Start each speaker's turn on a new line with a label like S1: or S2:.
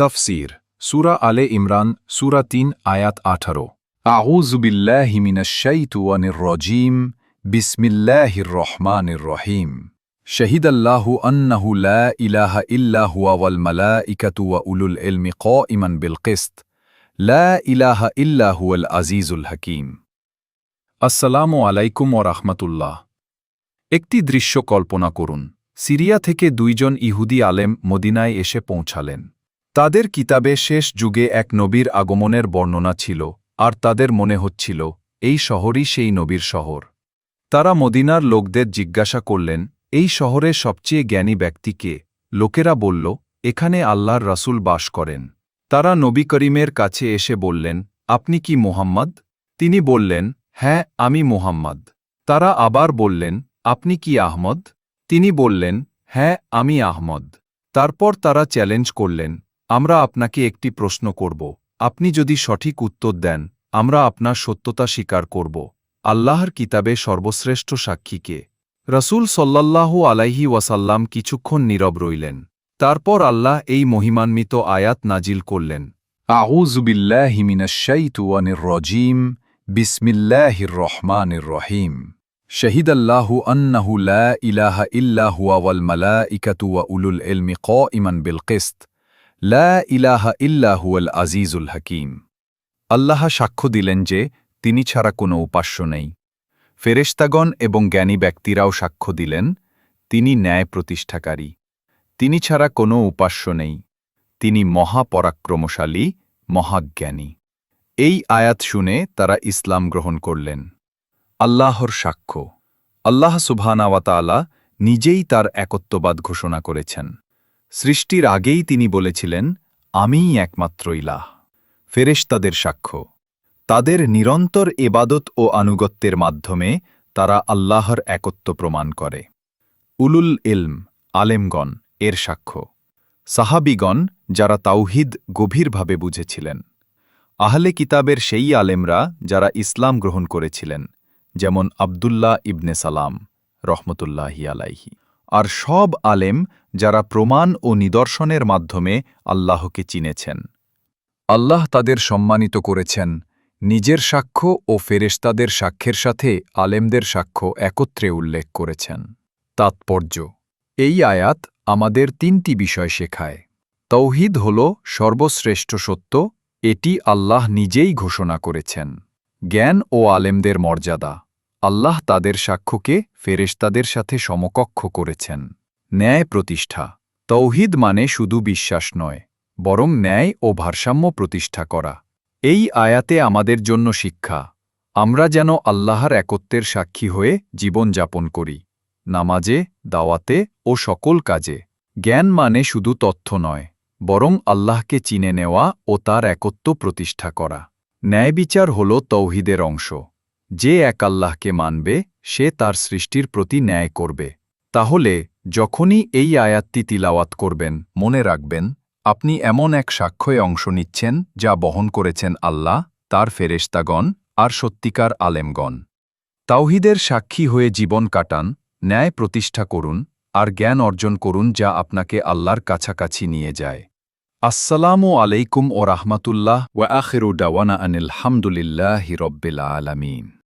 S1: তফসির, সুরা আলে ইমরান, সুরা তিন, আয়াত আঠারো। আউযু বিল্লাহি মিনাশ শাইতানির রাজিম, বিসমিল্লাহির রহমানির রহিম। লা ইলাহা ইল্লা হুয়া ওয়াল মালাইকাতু ওয়া উলুল ইলমি কাইমান বিল কিসত। লা ইলাহা ইল্লা হুয়াল আজিজুল হাকীম। আসসালামু আলাইকুম ওয়া রাহমাতুল্লাহ। একটি দৃশ্য কল্পনা করুন। সিরিয়া থেকে দুইজন ইহুদি আলেম মদিনায় এসে পৌঁছালেন। তাদের কিতাবে শেষ যুগে এক নবীর আগমনের বর্ণনা ছিল, আর তাদের মনে হচ্ছিল, এই শহরই সেই নবীর শহর। তারা মদিনার লোকদের জিজ্ঞাসা করলেন, এই শহরের সবচেয়ে জ্ঞানী ব্যক্তিকে লোকেরা বলল, এখানে আল্লাহর রাসূল বাস করেন। তারা নবী করিমের কাছে এসে বললেন, আপনি কি মোহাম্মদ? তিনি বললেন হ্যাঁ আমি মোহাম্মদ। তারা আবার বললেন, আপনি কি আহমদ? তিনি বললেন হ্যাঁ আমি আহমদ। তারপর তারা চ্যালেঞ্জ করলেন আমরা আপনাকে একটি প্রশ্ন করব। আপনি যদি সঠিক উত্তর দেন, আমরা আপনার সত্যতা স্বীকার করব। আল্লাহর কিতাবে সর্বশ্রেষ্ঠ সাক্ষীকে রসুল সল্লাল্লাহু আলাইহি ওয়াসাল্লাম কিছুক্ষণ নীরব রইলেন। তারপর আল্লাহ এই মহিমান্বিত আয়াত নাজিল করলেন। আউজুবিল্লাহি মিনাশ শাইতানির রাজিম, বিসমিল্লাহির রহমানির রহিম। শাহিদাল্লাহু আন্নাহু লা ইলাহা ইল্লা হুয়া ওয়াল মালাইকাতু ওয়া উলুল ইলমি কাইমান বিল কিসত। লা ইলাহা ইল্লা হুয়াল আজিজুল হাকীম। আল্লাহ সাক্ষ্য দিলেন যে তিনি ছাড়া কোনো উপাস্য নেই। ফেরেশতাগণ এবং জ্ঞানী ব্যক্তিরাও সাক্ষ্য দিলেন, তিনি ন্যায় প্রতিষ্ঠাকারী। তিনি ছাড়া কোনো উপাস্য নেই। তিনি মহাপরাক্রমশালী মহাজ্ঞানী এই আয়াত শুনে তারা ইসলাম গ্রহণ করলেন। আল্লাহর সাক্ষ্য। আল্লাহ সুবহানাওয়াতালা নিজেই তার একত্ববাদ ঘোষণা করেছেন। সৃষ্টির আগেই তিনি বলেছিলেন, আমিই একমাত্র ইলাহ। ফেরেশতাদের সাক্ষ্য। তাদের নিরন্তর এবাদত ও আনুগত্যের মাধ্যমে তারা আল্লাহর একত্ব প্রমাণ করে। উলুল ইলম, আলেমগণ, এর সাক্ষ্য। সাহাবিগণ, যারা তাওহিদ গভীরভাবে বুঝেছিলেন। আহলে কিতাবের সেই আলেমরা যারা ইসলাম গ্রহণ করেছিলেন, যেমন আবদুল্লাহ ইবনে সালাম, রহমতুল্লাহি আলাইহি। আর সব আলেম যারা প্রমাণ ও নিদর্শনের মাধ্যমে আল্লাহকে চিনেছেন। আল্লাহ তাদের সম্মানিত করেছেন। নিজের সাক্ষ্য ও ফেরেশতাদের সাক্ষ্যের সাথে আলেমদের সাক্ষ্য একত্রে উল্লেখ করেছেন। তাৎপর্য, এই আয়াত আমাদের তিনটি বিষয় শেখায়। তৌহিদ হল সর্বশ্রেষ্ঠ সত্য, এটি আল্লাহ নিজেই ঘোষণা করেছেন। জ্ঞান ও আলেমদের মর্যাদা। আল্লাহ তাদের সাক্ষ্যকে ফেরেশতাদের সাথে সমকক্ষ করেছেন। ন্যায় প্রতিষ্ঠা। তৌহিদ মানে শুধু বিশ্বাস নয়, বরং ন্যায় ও ভারসাম্য প্রতিষ্ঠা করা। এই আয়াতে আমাদের জন্য শিক্ষা, আমরা যেন আল্লাহর একত্বের সাক্ষী হয়ে জীবন যাপন করি, নামাজে, দাওয়াতে ও সকল কাজে। জ্ঞান মানে শুধু তথ্য নয়, বরং আল্লাহকে চিনে নেওয়া ও তার একত্ব প্রতিষ্ঠা করা। ন্যায়বিচার হল তৌহিদের অংশ। যে এক আল্লাহকে মানবে, সে তার সৃষ্টির প্রতি ন্যায় করবে। তাহলে, যখনই এই আয়াতটি তিলাওয়াত করবেন, মনে রাখবেন, আপনি এমন এক সাক্ষ্যে অংশ নিচ্ছেন, যা বহন করেছেন আল্লাহ, তার ফেরেশতাগণ, আর সত্যিকার আলেমগণ। তাওহিদের সাক্ষী হয়ে জীবন কাটান, ন্যায় প্রতিষ্ঠা করুন, আর জ্ঞান অর্জন করুন যা আপনাকে আল্লাহর কাছাকাছি নিয়ে যায়। আসসালামু আলাইকুম ও রাহমাতুল্লাহ ওয়া আখিরু ডাওয়ানা আনিল হামদুলিল্লাহি রব্বিল আলামিন।